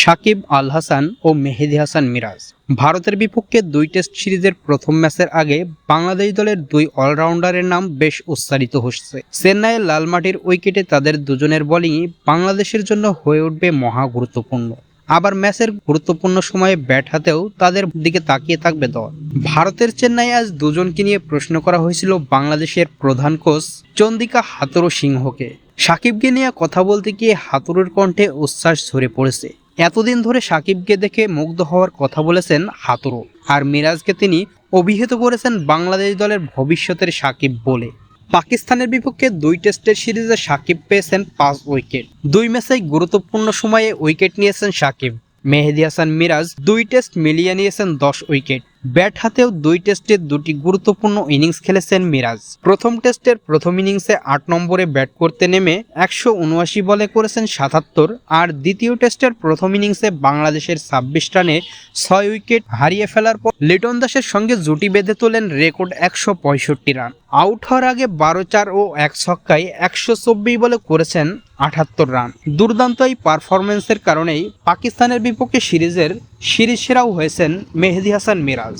সাকিব আল হাসান ও মেহেদি হাসান মিরাজ। ভারতের বিপক্ষে দুই টেস্ট সিরিজের প্রথম ম্যাচের আগে বাংলাদেশ দলের দুই অলরাউন্ডারের নাম বেশ উচ্চারিত হচ্ছে। চেন্নাইয়ের লালমাটির উইকেটে তাদের দুজনের বোলিংই বাংলাদেশের জন্য হয়ে উঠবে মহা গুরুত্বপূর্ণ। আবার ম্যাচের গুরুত্বপূর্ণ সময়ে ব্যাট হাতেও তাদের দিকে তাকিয়ে থাকবে দল। ভারতের চেন্নাই আজ দুজনকে নিয়ে প্রশ্ন করা হয়েছিল বাংলাদেশের প্রধান কোচ চন্দিকা হাতুরো সিংহকে। সাকিবকে নিয়ে কথা বলতে গিয়ে হাতুরুর কণ্ঠে উচ্ছ্বাস ঝরে পড়েছে। এতদিন ধরে সাকিবকে দেখে মুগ্ধ হওয়ার কথা বলেছেন হাতুরো। আর মিরাজকে তিনি অভিহিত করেছেন বাংলাদেশ দলের ভবিষ্যতের সাকিব বলে। পাকিস্তানের বিপক্ষে দুই টেস্টের সিরিজে সাকিব পেয়েছেন পাঁচ উইকেট। দুই ম্যাচেই গুরুত্বপূর্ণ সময়ে উইকেট নিয়েছেন সাকিব। মেহেদি হাসান মিরাজ দুই টেস্ট মিলিয়ে নিয়েছেন দশ উইকেট। ব্যাট হাতেও দুই টেস্টে দুটি গুরুত্বপূর্ণ ইনিংস খেলেছেন মিরাজ। প্রথম টেস্টের প্রথম ইনিংসে আট নম্বরে ব্যাট করতে নেমে একশো উনআশি বলে করেছেন সাতাত্তর, আর দ্বিতীয় টেস্টের প্রথম ইনিংসে বাংলাদেশের ছাব্বিশ রানে ছয় উইকেট হারিয়ে ফেলার পর লিটন দাসের সঙ্গে জুটি বেঁধে তোলেন রেকর্ড একশো পঁয়ষট্টি রান। আউট হওয়ার আগে বারো চার ও এক ছক্কায় একশো চব্বিশ বলে করেছেন আটাত্তর রান। দুর্দান্ত এই পারফরমেন্সের কারণেই পাকিস্তানের বিপক্ষে সিরিজের সিরিজ সেরাও হয়েছেন মেহেদি হাসান মিরাজ।